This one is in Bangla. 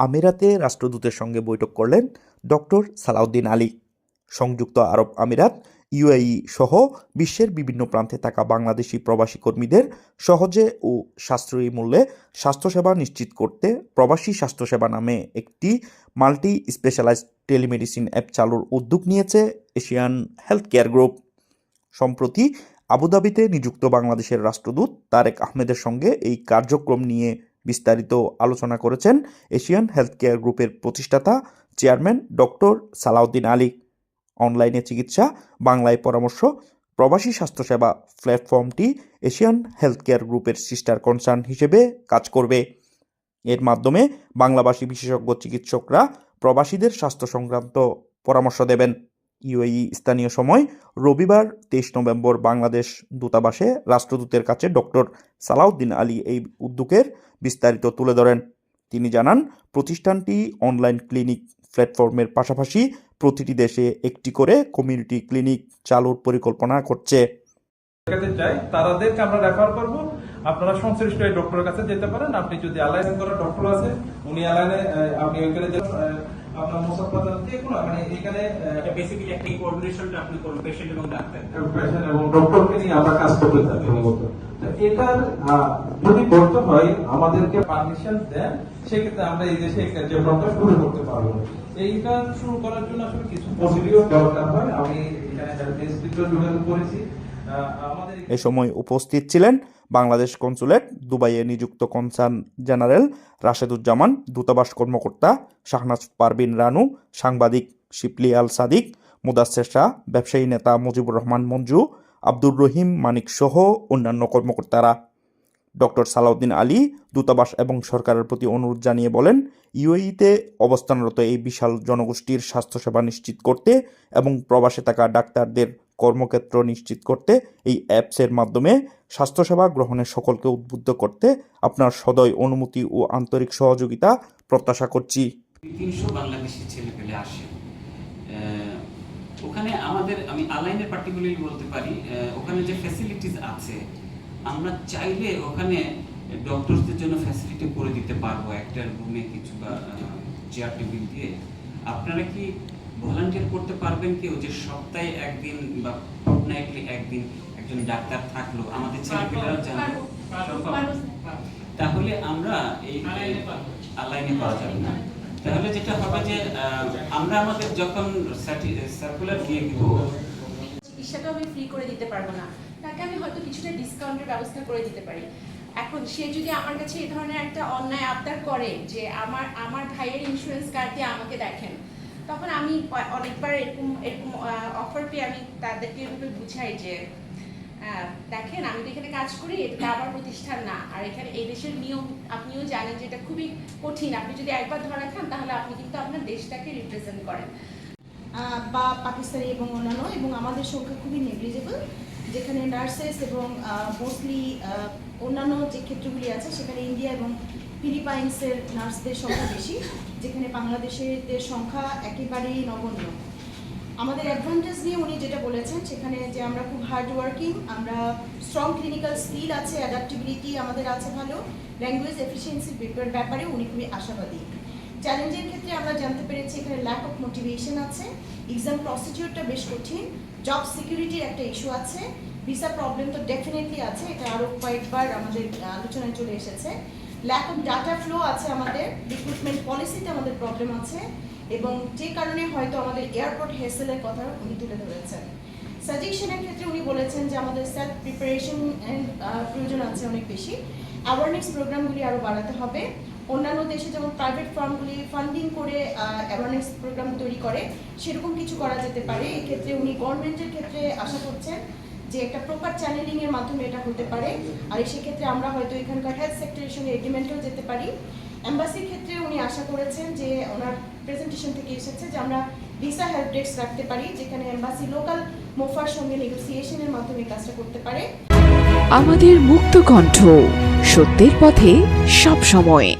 আমিরাতে রাষ্ট্রদূতের সঙ্গে বৈঠক করলেন ডক্টর সালাউদ্দিন আলী। সংযুক্ত আরব আমিরাত ইউএই সহ বিশ্বের বিভিন্ন প্রান্তে থাকা বাংলাদেশি প্রবাসী কর্মীদের সহজে ও সাশ্রয়ী মূল্যে স্বাস্থ্যসেবা নিশ্চিত করতে প্রবাসী স্বাস্থ্যসেবা নামে একটি মাল্টি স্পেশালাইজড টেলিমেডিসিন অ্যাপ চালুর উদ্যোগ নিয়েছে এশিয়ান হেলথ কেয়ার গ্রুপ। সম্প্রতি আবুধাবিতে নিযুক্ত বাংলাদেশের রাষ্ট্রদূত তারেক আহমেদের সঙ্গে এই কার্যক্রম নিয়ে বিস্তারিত আলোচনা করেছেন এশিয়ান হেলথ কেয়ার গ্রুপের প্রতিষ্ঠাতা চেয়ারম্যান ডক্টর সালাউদ্দিন আলী। অনলাইনে চিকিৎসা, বাংলায় পরামর্শ, প্রবাসী স্বাস্থ্যসেবা প্ল্যাটফর্মটি এশিয়ান হেলথ কেয়ার গ্রুপের সিস্টার কনসার্ন হিসেবে কাজ করবে। এর মাধ্যমে বাংলাভাষী বিশেষজ্ঞ চিকিৎসকরা প্রবাসীদের স্বাস্থ্য সংক্রান্ত পরামর্শ দেবেন। ইউএই স্থানীয় সময় রবিবার তেইশ নভেম্বর বাংলাদেশ দূতাবাসে রাষ্ট্রদূতের কাছে ডক্টর সালাউদ্দিন আলী এই উদ্যোগের বিস্তারিত তুলে ধরেন। তিনি জানান, প্রতিষ্ঠানটি অনলাইন ক্লিনিক প্ল্যাটফর্মের পাশাপাশি প্রতিটি দেশে একটি করে কমিউনিটি ক্লিনিক চালুর পরিকল্পনা করছে। আপনারা সংশ্লিষ্ট ডক্টরের কাছে যেতে পারেন। আপনি যদি অ্যালাইন করা ডক্টর আছে, উনি অ্যালাইনে আপনি ওইখানে আপনার যে কোনো মানে এখানে বেসিক্যালি একটা কোঅর্ডিনেশনটা আপনি করুন পেশেন্ট এবং ডাক্তার পেশেন্ট এবং ডক্টরকে নিয়ে আমরা কাজ করতে থাকি মূলত এটার যদি করতে হয় আমাদেরকে পারমিশন দেন সেক্ষেত্রে আমরা এই দেশে শুরু করতে পারব। এইটা শুরু করার জন্য আসলে কিছু প্রসিডিওর দরকার হয়। আমি এখানে যোগাযোগ করেছি আহ, আমাদের এ সময় উপস্থিত ছিলেন বাংলাদেশ কনসুলেট, দুবাইয়ে নিযুক্ত কনসার্ন জেনারেল রাশেদুজ্জামান, দূতাবাস কর্মকর্তা শাহনাজ পারবিন রানু, সাংবাদিক শিপলি আল সাদিক মুদাসের শাহ, ব্যবসায়ী নেতা মুজিবুর রহমান মঞ্জু, আব্দুর রহিম মানিক সহ অন্যান্য কর্মকর্তারা। ডক্টর সালাউদ্দিন আলী দূতাবাস এবং সরকারের প্রতি অনুরোধ জানিয়ে বলেন, ইউএইতে অবস্থানরত এই বিশাল জনগোষ্ঠীর স্বাস্থ্যসেবা নিশ্চিত করতে এবং প্রবাসে থাকা ডাক্তারদের কর্মক্ষেত্র নিশ্চিত করতে এই অ্যাপসের মাধ্যমে স্বাস্থ্যসেবা গ্রহণের সকলকে উদ্বুদ্ধ করতে আপনার সদয় অনুমতি ও আন্তরিক সহযোগিতা প্রত্যাশা করছি। তিনশো বাংলাদেশি ছেলে পেলে আসে। ওখানে আমাদের, আমি আলাইনের পার্টিকুলারলি বলতে পারি ওখানে যে ফ্যাসিলিটিস আছে, আমরা চাইলে ওখানে ডক্টরসদের জন্য ফ্যাসিলিটি করে দিতে পারব, একটা রুমে কিছু বা চেয়ার টেবিল দিয়ে। আপনারা কি ভলান্টিয়ার করতে পারবেন কেউ যে সপ্তাহে একদিন বা ফর্টনাইটলি একদিন একজন ডাক্তার থাকল। আমাদের ছেলেপেলেরা জানলো তাহলে আমরা এই আলাইনে করা যাবে না। তাহলে যেটা হবে যে আমরা আমাদের যখন সার্কুলার দিয়ে দিব চিকিৎসাটাও আমি ফ্রি করে দিতে পারব না। তাকে আমি হয়তো কিছুটা ডিসকাউন্টের ব্যবস্থা করে দিতে পারি। এখন সে যদি আমার কাছে এই ধরনের একটা অন্যায় আবদার করে যে আমার আমার ভাইয়ের ইন্স্যুরেন্স কার্ড দিয়ে আমাকে দেখেন তখন আমি অনেকবার এরকম এরকম অফার পেয়ে আমি তাদেরকে এভাবে বুঝাই যে দেখেন আমি তো এখানে কাজ করি, এটা আমার প্রতিষ্ঠান না। আর এখানে এই দেশের নিয়ম, আপনিও জানেন যে এটা খুবই কঠিন। আপনি যদি একবার ধরা খান, তাহলে আপনি কিন্তু আপনার দেশটাকে রিপ্রেজেন্ট করেন। বা পাকিস্তানি এবং অন্যান্য, এবং আমাদের সংখ্যা খুবই নেগলিজেবল যেখানে নার্সেস এবং মোস্টলি অন্যান্য যে ক্ষেত্রগুলি আছে, সেখানে ইন্ডিয়া এবং ফিলিপাইন্সের নার্সদের সংখ্যা বেশি, যেখানে বাংলাদেশের সংখ্যা একেবারেই নগণ্য। আমাদের অ্যাডভান্টেজ নিয়ে উনি যেটা বলেছেন, সেখানে যে আমরা খুব হার্ড ওয়ার্কিং আমরা স্ট্রং ক্লিনিক্যাল স্কিল আছে অ্যাডাপ্টিবিলিটি আমাদের আছে ভালো ল্যাঙ্গুয়েজ এফিসিয়েন্সির ব্যাপারে উনি খুবই আশাবাদী। চ্যালেঞ্জের ক্ষেত্রে আমরা জানতে পেরেছি, এখানে ল্যাক অফ মোটিভেশন আছে এক্সাম প্রসিডিওরটা বেশ কঠিন জব সিকিউরিটির একটা ইস্যু আছে ভিসা প্রবলেম তো ডেফিনেটলি আছে, এটা আরও কয়েকবার আমাদের আলোচনায় চলে এসেছে। ল্যাক অফ ডাটা ফ্লো আছে আমাদের রিক্রুটমেন্ট পলিসিতে আমাদের প্রবলেম আছে, এবং যে কারণে হয়তো আমাদের এয়ারপোর্ট হেসেলের কথা উনি তুলে ধরেছেন। সাজেশনের ক্ষেত্রে উনি বলেছেন যে আমাদের সেলফ প্রিপারেশন প্রয়োজন আছে অনেক বেশি। অ্যাওয়ারনেস প্রোগ্রামগুলি আরও বাড়াতে হবে। অন্যান্য দেশে যেমন প্রাইভেট ফার্মগুলি ফান্ডিং করে অ্যাওয়ারনেস প্রোগ্রাম তৈরি করে, সেরকম কিছু করা যেতে পারে। এক্ষেত্রে উনি গভর্নমেন্টের ক্ষেত্রে আশা করছেন যে একটা প্রপার চ্যানেলিং এর মাধ্যমে এটা হতে পারে। আর সেক্ষেত্রে আমরা হয়তো এখানকার হেলথ সেক্টরের সঙ্গে এগ্রিমেন্টেও যেতে পারি। এম্বাসির ক্ষেত্রে উনি আশা করেছেন যে ওনার প্রেজেন্টেশন থেকে এসেছে যে আমরা ভিসা হেল্প ডেস্ক রাখতে পারি, যেখানে এম্বাসি লোকাল মোফার সঙ্গে নেগোসিয়েশনের মাধ্যমে কাজটা করতে পারে। আমাদের মুক্ত কণ্ঠ সত্যের পথে সব সময়